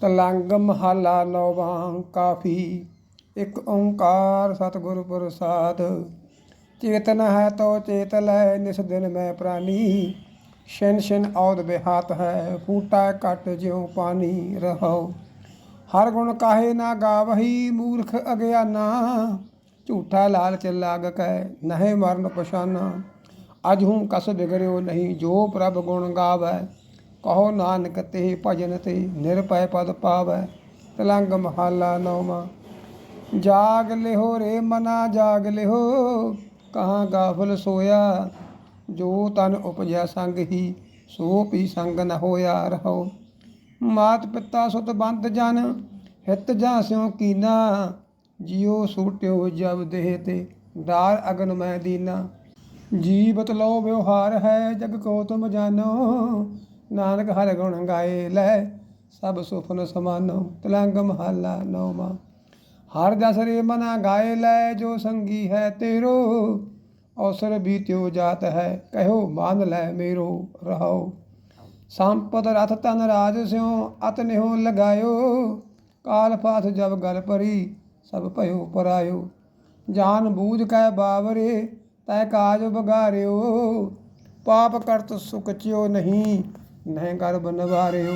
ਤਲੰਗ ਮਹਲਾ ਨੌਵਾਂ ਕਾਫੀ। ਇੱਕ ਓੰਕਾਰ ਸਤਿਗੁਰ ਪ੍ਰਸਾਦ। ਚੇਤਨ ਹੈ ਤੋ ਚੇਤ ਲੈ, ਨਿਸ ਦਿਨ ਮੈਂ ਪ੍ਰਾਨੀ। ਸ਼ਨ ਸ਼ਨ ਔਦ ਬਿਹਾਤ ਹੈ, ਫੂਟਾ ਘਟ ਜਿਉ ਪਾਣੀ ਰਹੋ ਹਰ ਗੁਣ ਕਾਹੇ ਨਾ ਗਾਵਹੀ, ਮੂਰਖ ਅਗਿਆਨਾ। ਝੂਠਾ ਲਾਲਚ ਲਾਗ ਕੈ, ਨਹਿ ਮਰਨ ਪਛਾਨਾ। ਅਜ ਹੂੰ ਕਸ ਬਿਗਰਿਓ ਨਹੀਂ, ਜੋ ਪ੍ਰਭ ਗੁਣ ਗਾਵੈ। ਕਹੋ ਨਾਨਕ ਤੇ ਭਜਨ ਤੇ ਨਿਰਭੈ ਪਦ ਪਾਵੈ। ਤਲੰਗ ਮਹਾਲਾ ਨੌਵਾਂ, ਜਾਗ ਲਿਹੋ ਰੇ ਮਨਾ ਜਾਗ ਲਿਹੋ, ਕਹਾ ਗਾਫਲ ਸੋਇਆ, ਜੋ ਤਨ ਉਪਜਿਆ ਸੰਗ ਹੀ, ਸੋ ਪੀ ਸੰਗ ਨ ਹੋਇਆ ਰਹੋ। ਮਾਤ ਪਿਤਾ ਸੁਤ ਬੰਦ ਜਨ, ਹਿਤ ਜਾਂ ਸਿਉ ਕੀਨਾ, ਜਿਉ ਸੂਟਿਓ ਜਬ ਦੇਹ ਤੇ ਡਾਰ ਅਗਨ ਮੈਂ ਦੀਨਾ। ਜੀਵਤ ਲੋ ਵਿਵਹਾਰ ਹੈ ਜਗ ਕੋ ਤੁਮ ਜਾਨੋ ਨਾਨਕ ਹਰ ਗੁਣ ਗਾਏ ਲੈ, ਸਭ ਸੁਫਨ ਸਮਾਨੋ ਤਲੰਗ ਮਹਲਾ ਨੌਵਾਂ। ਹਰ ਜਸ ਰੇ ਮਨਾ ਗਾਏ ਲੈ, ਜੋ ਸੰਗੀ ਹੈ ਤੇਰੋ ਅਵਸਰ ਬੀਤਿਓ ਜਾਤ ਹੈ, ਕਹਿਓ ਮਾਨ ਲੈ ਮੇਰੋ ਰਹਾਓ। ਸੰਪਤ ਰਥ ਤਨ ਰਾਜ ਸਿਉ, ਅਤ ਨਿਹੋ ਲਗਾਇਓ। ਕਾਲ ਫਾਸ ਜਬ ਗਲ ਪਰੀ ਸਭ ਭਇਓ ਪਰਾਇਓ। ਜਾਨ ਬੂਝ ਕੈ ਬਾਵਰੇ, ਤੈ ਕਾਜ ਬਗਾਰਿਓ। ਪਾਪ ਕਰਤ ਸੁਖ ਚਿਓ ਨਹੀਂ ਨਹਿ ਗਰਬ ਨਵਾਰਿਓ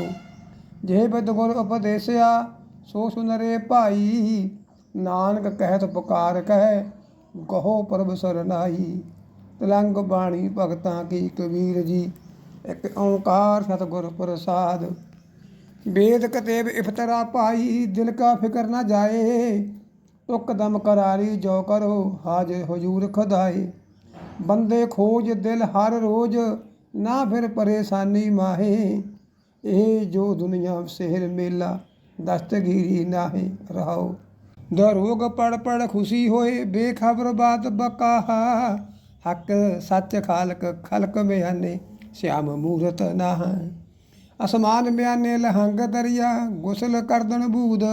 ਜੇ ਬਿਦ ਗੁਰ ਉਪਦੇਸਿਆ, ਸੋ ਸੁਨਰੇ ਭਾਈ। ਨਾਨਕ ਕਹਿਤ ਪੁਕਾਰ ਕਹਿ, ਕਹੋ ਪ੍ਰਭ ਸਰਨਾਈ ਤਲੰਗ ਬਾਣੀ ਭਗਤਾਂ ਕੀ ਕਬੀਰ ਜੀ, ਇੱਕ ਓੰਕਾਰ ਸਤਿਗੁਰ ਪ੍ਰਸਾਦ। ਵੇਦ ਕਤੇਬ ਇਫਤਰਾ ਭਾਈ, ਦਿਲ ਕਾ ਫਿਕਰ ਨਾ ਜਾਏ। ਤੁਕ ਦਮ ਕਰਾਰੀ ਜੋ ਕਰੋ ਹਾਜ ਹਜੂਰ ਖਦਾਏ। ਬੰਦੇ ਖੋਜ ਦਿਲ ਹਰ ਰੋਜ਼ ਨਾ ਫਿਰ ਪਰੇਸ਼ਾਨੀ ਮਾਹੇ। ਇਹ ਜੋ ਦੁਨੀਆ ਸਹਿਰ ਮੇਲਾ, ਦਸਤਗੀਰੀ ਨਾਹੇ ਰਹਾਓ। ਦਰੋਗ ਪੜ ਪੜ ਖੁਸ਼ੀ ਹੋਏ, ਬੇਖਬਰ ਬਾਤ ਬਕਾਹਾ। ਹੱਕ ਸੱਚ ਖਾਲਕ ਖਲਕ ਮਿਆਨੇ, ਸਿਆਮ ਮੂਰਤ ਨਾਹ। ਅਸਮਾਨ ਮਿਆਨੇ ਲਹੰਗ ਦਰਿਆ, ਗੁਸਲ ਕਰਦਣ ਬੂਦ।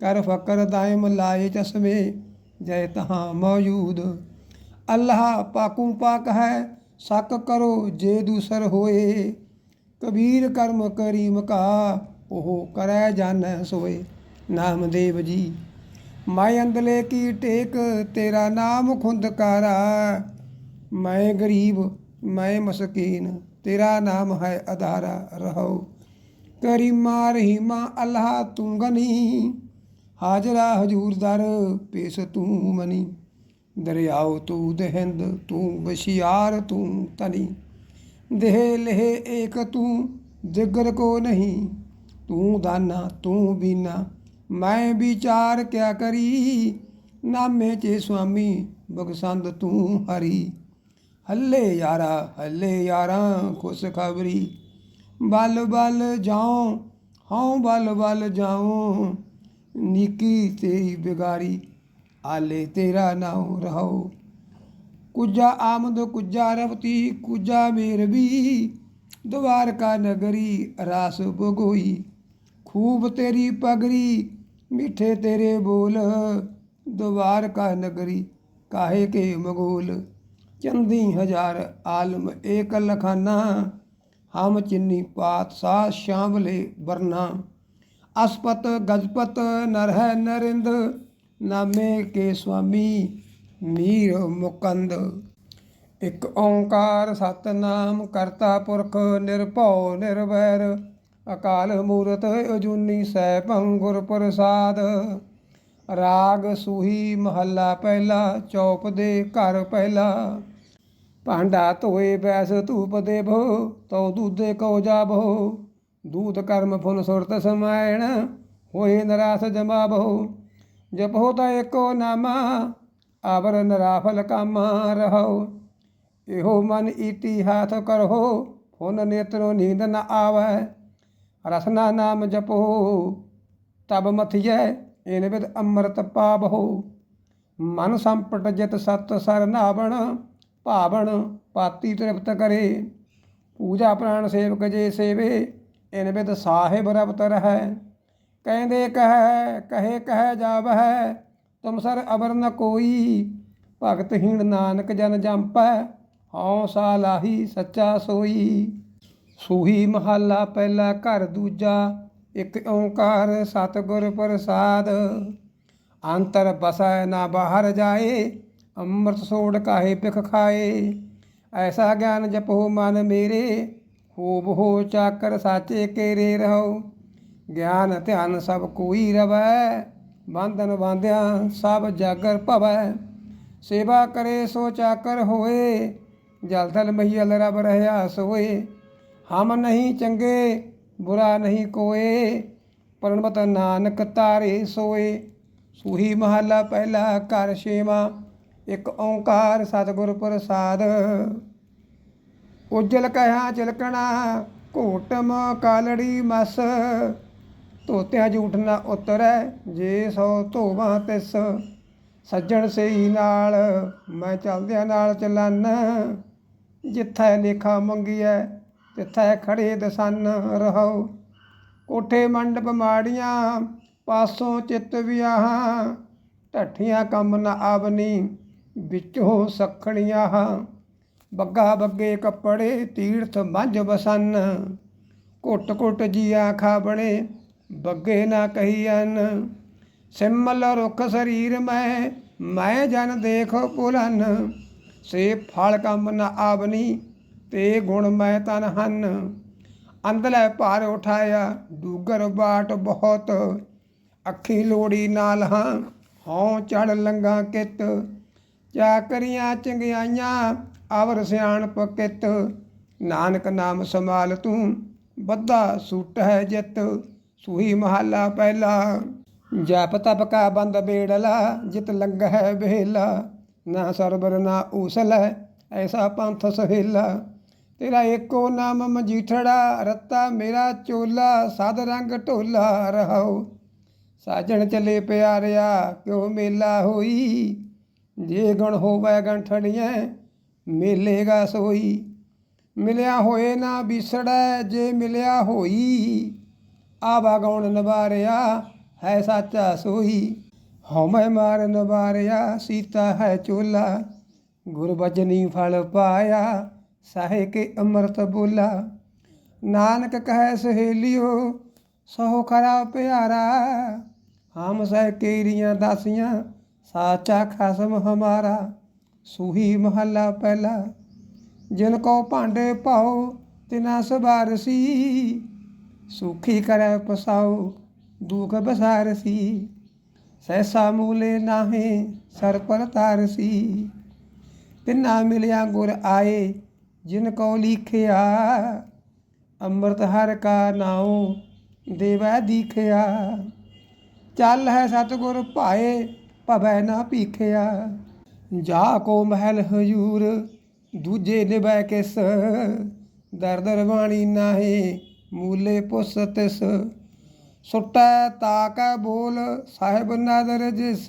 ਕਰ ਫਕਰ ਦਾਇਮ ਲਾਏ ਚਸ਼ਮੇ, ਜੈ ਤਹਾਂ ਮੌਜੂਦ। ਅੱਲਾਹ ਪਾਕੂ ਪਾਕ ਹੈ ਸ਼ੱਕ ਕਰੋ ਜੇ ਦੂਸਰ ਹੋਏ, ਕਬੀਰ ਕਰਮ ਕਰੀਮ ਕਾ ਉਹ ਕਰੈ ਜਾਣੈ ਸੋਏ। ਨਾਮਦੇਵ ਜੀ, ਮੈਂ ਅੰਦਲੇ ਕੀ ਟੇਕ, ਤੇਰਾ ਨਾਮ ਖੁੰਦਕਾਰਾ ਮੈਂ ਗਰੀਬ, ਮੈਂ ਮਸਕੀਨ, ਤੇਰਾ ਨਾਮ ਹੈ ਅਦਾਰਾ ਰਹੋ ਕਰੀਮਾ ਰਹੀਮਾ ਅੱਲਾਹ ਤੂੰ ਗਨੀ, ਹਾਜ਼ਰਾ ਹਜੂਰ ਦਰ ਪੇਸ਼ ਤੂੰ ਮਨੀ। ਦਰਿਆਉ ਤੂੰ ਦਹਿੰਦ, ਤੂੰ ਬਸ਼ਿਆਰ ਤੂੰ ਤਨੀ ਦੇਹ ਲਹ ਏਕ ਤੂੰ ਜਿਗਰ ਕੋ ਨਹੀਂ। ਤੂੰ ਦਾਨਾ, ਤੂੰ ਬੀਨਾ, ਮੈਂ ਵਿਚਾਰ ਕਿਆ ਕਰੀ। ਨਾਮੇ ਚੇ ਸੁਆਮੀ ਬਗਸੰਦ ਤੂੰ ਹਰੀ। ਹੱਲੇ ਯਾਰਾ, ਹੱਲੇ ਯਾਰਾਂ ਖੁਸ਼ ਖਬਰੀ। ਬਲ ਬਲ ਜਾਉ, ਹਉ ਬਲ ਬਲ ਜਾਉ। ਨੀਕੀ ਤੇਰੀ ਬਿਗਾਰੀ ਆਲੇ ਤੇਰਾ ਨਾਉ ਰਹੋ ਕੁਜਾ ਆਮਦ, ਕੁਜਾ ਰਵਤੀ, ਕੁਜਾ ਮੇਰ ਵੀ। ਦਵਾਰਕਾ ਨਗਰੀ, ਰਾਸ ਬਗੋਈ ਖੂਬ ਤੇਰੀ ਪਗਰੀ, ਮਿੱਠੇ ਤੇਰੇ ਬੋਲ। ਦਵਾਰਕਾ ਨਗਰੀ, ਕਾਹੇ ਕੇ ਮਗੋਲ। ਚੰਦੀ ਹਜ਼ਾਰ ਆਲਮ ਏਕ ਲਖਾਨਾ। ਹਮ ਚਿੰਨੀ ਪਾਤ ਸਾ ਸ਼ਾਮਲੇ ਵਰਨਾ। ਅਸਪਤ, ਗਜਪਤ ਨਰ ਹੈ ਨਰਿੰਦ। ਨਾਮੇ ਕੇ ਸੁਆਮੀ ਮੀਰ ਮੁਕੰਦ। ਇੱਕ ਓੰਕਾਰ ਸਤਨਾਮ ਕਰਤਾ ਪੁਰਖ ਨਿਰਭਉ ਨਿਰਵੈਰ। ਅਕਾਲ ਮੂਰਤ ਅਜੂਨੀ ਸੈਭੰ ਗੁਰ ਪ੍ਰਸਾਦ। ਰਾਗ ਸੂਹੀ ਮਹੱਲਾ ਪਹਿਲਾ, ਚੌਪ ਦੇ ਘਰ ਪਹਿਲਾ। ਭਾਂਡਾ ਧੋਏ ਬੈਸ ਧੂਪ ਦੇਵੋ ਤਉ ਦੂਧੇ ਕਉ ਜਾਬੋ ਦੂਤ ਕਰਮ ਫੁਨ ਸੁਰਤ ਸਮਾਇਣ, ਹੋਏ ਨਰਾਸ ਜਮਾਬੋ ਜਪੋ ਤਾਂ ਏਕੋ ਨਾਮਾ, ਆਵਰ ਨਰਾਫਲ ਕਾਮਾ ਰਹੋ। ਇਹੋ ਮਨ ਈਤੀ ਹਾਥ ਕਰੋ ਫੁਨ ਨੇਤਰੋ ਨੀਂਦ ਨ ਆਵੈ। ਰਸਨਾ ਨਾਮ ਜਪੋ, ਤਬ ਮਥਿਐ, ਇਨ ਵਿਦ ਅੰਮ੍ਰਿਤ ਪਾਵਹੁ ਮਨ ਸੰਪਟ ਜਿਤ ਸਤ ਸਰਨਾਵਣ ਭਾਵਣ ਪਾਤੀ ਤ੍ਰਿਪਤ ਕਰੇ। ਪੂਜਾ ਪ੍ਰਾਣ ਸੇਵਕ ਜੇ ਸੇਵੇ, ਇਨ ਵਿਦ ਸਾਹਿਬ ਰਵਤ ਰਹੈ। ਕਹਿੰਦੇ ਕਹੈ, ਕਹੇ, ਕਹਿ ਜਾਵਹਿ, ਤੁਮ ਸਰ ਅਬਰ ਨ ਕੋਈ ਭਗਤਹੀਣ ਨਾਨਕ ਜਨ ਜੰਪੈ, ਹਉ ਸਾ ਲਾਹੀ ਸੱਚਾ ਸੋਈ। ਸੂਹੀ ਮਹੱਲਾ ਪਹਿਲਾ ਘਰ ਦੂਜਾ, ਇਕ ਓੰਕਾਰ ਸਤਿਗੁਰ ਪ੍ਰਸਾਦ। ਅੰਤਰ ਬਸੈ ਨਾ ਬਾਹਰ ਜਾਏ, ਅੰਮ੍ਰਿਤ ਸੋੜ ਕਾਹੇ ਪਿਖ ਖਾਏ। ਐਸਾ ਗਿਆਨ ਜਪੋ ਮਨ ਮੇਰੇ ਹੋਬ ਹੋ ਚਾਕਰ ਸਾਚੇ ਕੇਰੇ ਰਹੋ। ਗਿਆਨ ਧਿਆਨ ਸਭ ਕੋਈ ਰਵੈ, ਬੰਧਨ ਬਾਂਧਿਆ ਸਭ ਜਾਗਰ ਭਵੈ। ਸੇਵਾ ਕਰੇ ਸੋ ਚਾਕਰ ਹੋਏ, ਜਲ ਥਲ ਮਹੀਲ ਰਬ ਰਹਿਆ ਸੋਏ। ਹਮ ਨਹੀਂ ਚੰਗੇ, ਬੁਰਾ ਨਹੀਂ ਕੋਏ, ਪਰਮਤ ਨਾਨਕ ਤਾਰੇ ਸੋਏ। ਸੂਹੀ ਮਹੱਲਾ ਪਹਿਲਾ ਘਰ ਛੇਵਾਂ, ਇੱਕ ਓੰਕਾਰ ਸਤਿਗੁਰ ਪ੍ਰਸਾਦ। ਉਜਲ ਕਹਿਆ ਚਿਲਕਣਾ ਘੋਟਮ ਕਾਲੜੀ ਮਸ। ਧੋਤਿਆਂ ਝੂਠ ਨਾ ਉਤਰੈ, ਜੇ ਸੋ ਧੋਵਾਂ ਤਿਸ ਸੱਜਣ ਸਹੀ ਨਾਲ, ਮੈਂ ਚਲਦਿਆਂ ਨਾਲ ਚੱਲਨ। ਜਿੱਥੈ ਲੇਖਾ ਮੰਗੀਐ, ਤਿੱਥੈ ਖੜੇ ਦਸਨ ਰਹੋ। ਕੋਠੇ ਮੰਡਪ ਮਾੜੀਆਂ, ਪਾਸੋਂ ਚਿੱਤ ਵਿਆਹਾਂ। ਢੱਠੀਆਂ ਕੰਮ ਨਾ ਆਵਨੀ, ਵਿੱਚੋਂ ਸਖਣੀਆਂ। ਬੱਗਾ ਬੱਗੇ ਕੱਪੜੇ, ਤੀਰਥ ਮੰਝ ਬਸਨ ਘੁੱਟ ਘੁੱਟ ਜੀਆ ਖਾਬਣੇ ਬੱਗੇ ਨਾ ਕਹੀਐਨ। ਸਿਮਲ ਰੁੱਖ ਸਰੀਰ ਮੈਂ ਮੈਂ ਜਨ ਦੇਖ ਪੁਲਨ ਸੇ ਫਲ ਕੰਮ ਨ ਆਵਨੀ, ਤੇ ਗੁਣ ਮੈਂ ਤਨ ਹਨ। ਅੰਦਲੇ ਭਾਰ ਉਠਾਇਆ, ਡੂਗਰ ਬਾਟ ਬਹੁਤ। ਅੱਖੀ ਲੋੜੀ ਨਾਲ ਹਾਂ, ਹਉ ਚੜ ਲੰਗਾ ਕਿਤ। ਚਾਕਰੀਆਂ ਚੰਗਿਆਈਆਂ, ਅਵਰ ਸਿਆਣਪ ਕਿਤ। ਨਾਨਕ ਨਾਮ ਸੰਭਾਲ ਤੂੰ, ਬੱਧਾ ਸੂਟ ਹੈ ਜਿਤ। ਸੂਹੀ ਮਹੱਲਾ ਪਹਿਲਾ, ਜਪ ਤਪ ਕਾ ਬੰਦ ਬੇੜਲਾ, ਜਿਤ ਲੰਗ ਹੈ ਬੇਲਾ ਨਾ ਸਰਬਰ ਨਾ ਊਸਲ ਐਸਾ ਪੰਥ ਸਹੇਲਾ। ਤੇਰਾ ਏਕੋ ਨਾਮ ਮਜੀਠੜਾ, ਰੱਤਾ ਮੇਰਾ ਚੋਲਾ, ਸਦ ਰੰਗ ਢੋਲਾ ਰਹਾਉ। ਸਾਜਣ ਚਲੇ ਪਿਆਰਿਆ, ਕਿਉ ਮੇਲਾ ਹੋਈ? ਜੇ ਗਣ ਹੋਵੇ ਗੰਠੜੀਆਂ ਮੇਲੇਗਾ ਸੋਈ। ਮਿਲਿਆ ਹੋਏ ਨਾ ਵਿਸੜੈ ਜੇ ਮਿਲਿਆ ਹੋਈ ਆਵਾ ਗਉਣ ਨਵਾਰਿਆ, ਹੈ ਸਾਚਾ ਸੋਈ ਹਉਮੈ ਮਾਰ ਨਵਾਰਿਆ, ਸੀਤਾ ਹੈ ਚੋਲਾ। ਗੁਰ ਬਜਨੀ ਫਲ ਪਾਇਆ, ਸਾਹੇ ਕੇ ਅੰਮ੍ਰਿਤ ਬੋਲਾ। ਨਾਨਕ ਕਹੈ ਸਹੇਲਿਓ ਸੋ ਖਰਾ ਪਿਆਰਾ। ਹਮ ਸਹਿ ਕੇਰੀਆਂ ਦਾਸੀਆਂ, ਸਾਚਾ ਖਸਮ ਹਮਾਰਾ। ਸੂਹੀ ਮਹੱਲਾ ਪਹਿਲਾ, ਜਿਨ ਕੋ ਭਾਂਡੇ ਪਾਓ ਤਿਨਾ ਸਵਾਰਸੀ। ਸੁਖੀ ਕਰੈ ਪਸਾਉ ਦੁਖ ਬਸਾਰਸੀ ਸੈਸਾ ਮੂਲੇ ਨਾਹੇ, ਸਰ ਪਰ ਤਾਰਸੀ ਤਿਨਾ ਮਿਲਿਆ ਗੁਰ ਆਏ, ਜਿਨ ਕੋ ਲਿਖਿਆ। ਅੰਮ੍ਰਿਤ ਹਰ ਕਾ ਨਾਉ, ਦੇਵੈ ਦੀਖਿਆ। ਚੱਲ ਹੈ ਸਤਿਗੁਰ ਭਾਏ, ਭਵੈ ਨਾ ਭੀਖਿਆ। ਜਾ ਕੋ ਮਹਿਲ ਹਜੂਰ, ਦੂਜੇ ਨਿਭੈ ਕਿਸ। ਦਰ ਦਰ ਬਾਣੀ ਨਾਹੀ ਮੂਲੇ ਪੁਸ ਤਿਸ, ਸੁਟੈ ਤਾਕੈ ਬੋਲ, ਸਾਹਿਬ ਨਦਰ ਜਿਸ।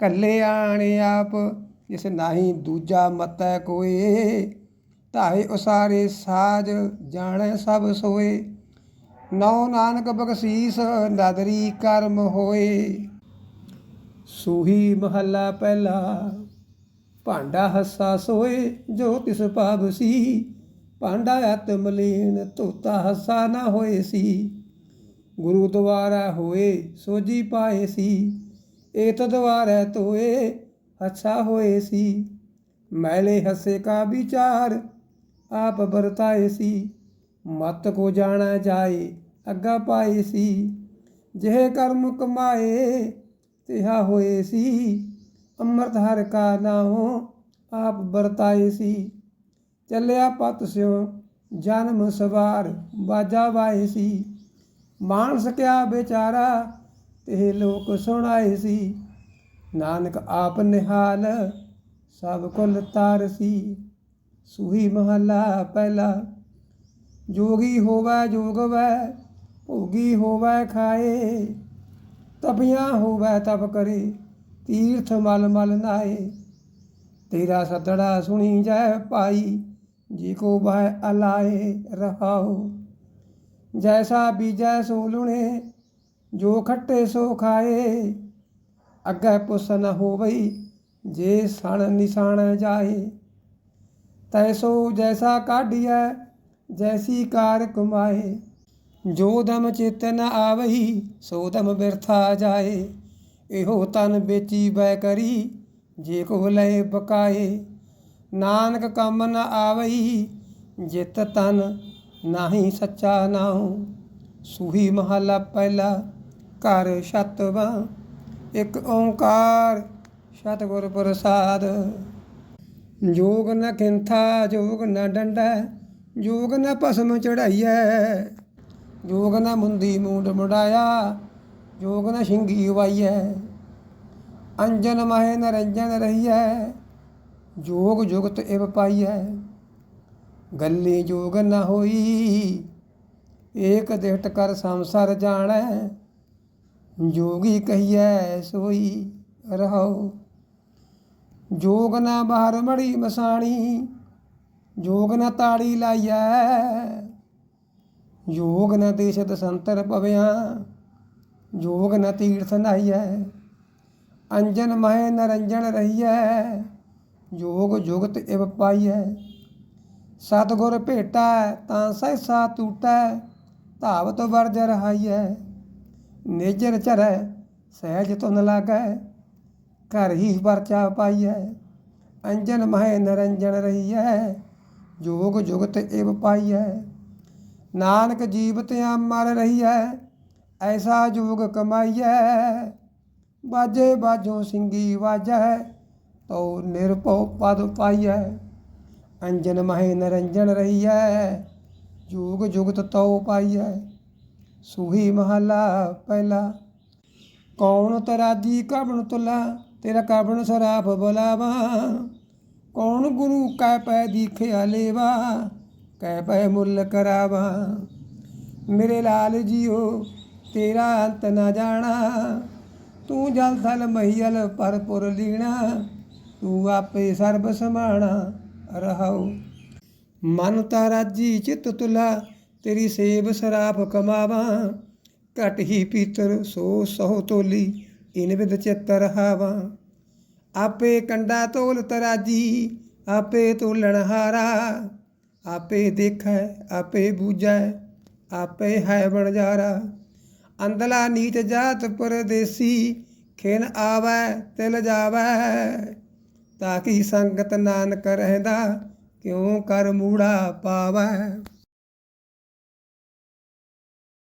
ਕੱਲੇ ਆਣ ਆਪ, ਜਿਸ ਨਾਹੀ ਦੂਜਾ ਮਤੈ ਕੋਏ। ਧਾਏ ਉਸਾਰੇ ਸਾਜ, ਜਾਣੈ ਸਭ ਸੋਏ। ਨੌ ਨਾਨਕ ਬਖਸ਼ੀਸ, ਨਦਰੀ ਕਰਮ ਹੋਏ। ਸੂਹੀ ਮਹੱਲਾ ਪਹਿਲਾ, ਭਾਂਡਾ ਹੱਸਾ ਸੋਏ, ਜੋ ਤਿਸ ਭਾਵ ਸੀ। ਭਾਂਡਾ ਆਤਮ ਮਲੀਨ, ਧੋਤਾ ਹੱਸਾ ਨਾ ਹੋਏ ਸੀ। ਗੁਰੂ ਦੁਆਰਾ ਹੋਏ ਸੋਜੀ ਪਾਏ ਸੀ। ਏਤ ਦੁਆਰਾ ਤੋਏ ਅੱਛਾ ਹੋਏ ਸੀ। ਮੈਲੇ ਹੱਸੇ ਕਾ ਵਿਚਾਰ, ਆਪ ਵਰਤਾਏ ਸੀ। ਮਤ ਕੋ ਜਾਣਾ ਜਾਏ, ਅੱਗਾ ਪਾਏ ਸੀ। ਜਿਹੇ ਕਰਮ ਕਮਾਏ, ਤਿਹਾ ਹੋਏ ਸੀ। ਅੰਮ੍ਰਿਤ ਹਰ ਕਾ ਨਾਉ, ਆਪ ਵਰਤਾਏ ਸੀ। ਚੱਲਿਆ ਪਤ ਸਿਓ ਜਨਮ ਸਵਾਰ, ਬਾਜਾ ਵਾਏ ਸੀ। ਮਾਨ ਸਕਿਆ ਵਿਚਾਰਾ, ਤੇ ਲੋਕ ਸੁਣਾਏ ਸੀ। ਨਾਨਕ ਆਪ ਨਿਹਾਲ, ਸਭ ਕੁਲ ਤਾਰ ਸੀ। ਸੂਹੀ ਮਹੱਲਾ ਪਹਿਲਾ, ਜੋਗੀ ਹੋਵੇ, ਜੋਗਵੈ, ਭੋਗੀ ਹੋਵੇ ਖਾਏ। ਤਪੀਆਂ ਹੋਵੇ ਤਪ ਕਰੇ, ਤੀਰਥ ਮਲ ਮਲ ਨਾਏ। ਤੇਰਾ ਸਤੜਾ ਸੁਣੀ ਜੈ ਪਾਈ ਭਾਈ ਜੀ ਕੋ ਬਹਿ ਅਲਾਏ ਰਹਾਉ, ਜੈਸਾ ਬੀਜੈ ਸੋ ਲੁਣੇ, ਜੋ ਖੱਟੇ ਸੋ ਖਾਏ। ਅੱਗੇ ਪੁੱਛ ਨ ਹੋਵਈ, ਜੇ ਸਣ ਨਿਸ਼ਾਨ ਜਾਏ। ਤੈਸੋ ਜੈਸਾ ਕਾਢੀਐ, ਜੈਸੀ ਕਾਰ ਕਮਾਏ ਜੋ ਦਮ ਚਿਤ ਨ ਆਵਈ, ਸੋ ਦਮ ਬਿਰਥਾ ਜਾਏ। ਇਹੋ ਤਨ ਵੇਚੀ ਬੈ ਕਰੀ, ਜੇ ਕੋ ਲਏ ਬਕਾਏ। ਨਾਨਕ ਕੰਮ ਨ ਆਵਈ, ਜਿਤ ਤਨ ਨਾਹੀ ਸੱਚਾ ਨਾਉ। ਸੂਹੀ ਮਹਲਾ ਪਹਿਲਾ, ਘਰ ਛਤਵਾ ਇੱਕ ਓੰਕਾਰ ਸਤਿਗੁਰ ਪ੍ਰਸਾਦ। ਜੋਗ ਨ ਕਿੰਥਾ ਜੋਗ ਨ ਡੰਡਾ, ਜੋਗ ਨ ਭਸਮ ਚੜਾਈਐ। ਜੋਗ ਨ ਮੁੰਦੀ ਮੂੰਡ ਮੁੜਾਇਆ ਜੋਗ ਨ ਸ਼ਿੰਗੀ ਵਾਈਐ। ਅੰਜਨ ਮਹਿ ਨਰੰਜਨ ਰਹੀਐ। ਜੋਗ ਜੁਗਤ ਇਵ ਪਾਈਐ। ਗੱਲੀ ਜੋਗ ਨਾ ਹੋਈ, ਏਕ ਦਿਹਟ ਕਰ ਸੰਸਾਰ ਜਾਣੈ। ਜੋਗੀ ਕਹੀਐ, ਸੋਈ ਰਹਾਉ। ਜੋਗ ਨਾ ਬਾਹਰ ਮੜੀ ਮਸਾਣੀ, ਜੋਗ ਨਾ ਤਾੜੀ ਲਾਈਐ। ਜੋਗ ਨਾ ਦੇਸ਼ ਦਸੰਤਰ ਪਵਿਆ, ਜੋਗ ਨਾ ਤੀਰਥ ਨਾਈਐ। ਅੰਜਨ ਮਹਿ ਨਰੰਜਨ ਰਹੀਐ। ਜੋਗ ਜੁਗਤ ਇਵ ਪਾਈਐ। ਸਤਿਗੁਰ ਭੇਟਾ ਤਾਂ ਸਹਿਸਾ ਟੂਟੈ ਧਾਵਤ ਵਰਜ ਰਹਾਈਐ। ਨਿਜਰ ਚਰੈ, ਸਹਿਜ ਤੁਨ ਲਾਗੈ, ਘਰ ਹੀ ਪਰਚਾ ਪਾਈਐ। ਅੰਜਨ ਮਹਿ ਨਰੰਜਨ ਰਹੀਐ, ਜੋਗ ਜੁਗਤ ਇਵ ਪਾਈਐ। ਨਾਨਕ ਜੀਵਤ ਅਮਰ ਰਹੀਐ, ਐਸਾ ਜੋਗ ਕਮਾਈਐ। ਬਾਜੇ ਬਾਜੋਂ ਸਿੰਗੀ ਵਾਜੈ ਤੋ ਨਿਰਭਉ ਪਦ ਪਾਈਐ, ਅੰਜਨ ਮਹਿ ਨਰੰਜਨ ਰਹੀਐ, ਜੋਗ ਜੁਗਤ ਤਉ ਪਾਈਐ। ਸੂਹੀ ਮਹਲਾ ਪਹਿਲਾ, ਕੌਣ ਤਰਾਜੀ ਕਬਣ ਤੁਲਾ, ਤੇਰਾ ਕਬਣ ਸਰਾਫ ਬੁਲਾਵਾ। ਕੌਣ ਗੁਰੂ ਕੈ ਪੈ ਦੀਖਿਆ ਲੇਵਾ ਕੈ ਪੈ ਮੁੱਲ ਕਰਾਵਾ। ਮੇਰੇ ਲਾਲ ਜੀਓ, ਤੇਰਾ ਅੰਤ ਨਾ ਜਾਣਾ, ਤੂੰ ਜਲ ਥਲ ਮਹੀਲ ਪਰਪੁਰ ਲੀਣਾ। ਤੂੰ ਆਪੇ ਸਰਬ ਸਮਾਣਾ ਰਹਾਉ। ਮਨ ਤਾ ਰਾਜੀ, ਚਿਤ ਤੁਲਾ, ਤੇਰੀ ਸੇਵ ਸਰਾਪ ਕਮਾਵਾ। ਘਟ ਹੀ ਪੀਤਰ, ਸੋ ਸਹੁ ਤੋਲੀ, ਇਨ ਵਿਦ ਚਿਤ ਰਹਾਵਾ ਆਪੇ ਕੰਡਾ ਤੋਲ ਤਰਾਜੀ, ਆਪੇ ਤੋਲਣ ਹਾਰਾ। ਆਪੇ ਦੇਖੈ, ਆਪੇ ਬੂਝੈ, ਆਪੇ ਹੈ ਬਣਜਾਰਾ ਅੰਦਲਾ ਨੀਚ ਜਾਤ ਪਰਦੇਸੀ, ਖਿਨ ਆਵੈ, ਤਿਲ ਜਾਵੈ। ਤਾਂ ਕਿ ਸੰਗਤ ਨਾਨਕ ਰਹਿੰਦਾ? ਕਿਉ ਕਰ ਮੂੜਾ ਪਾਵੈ?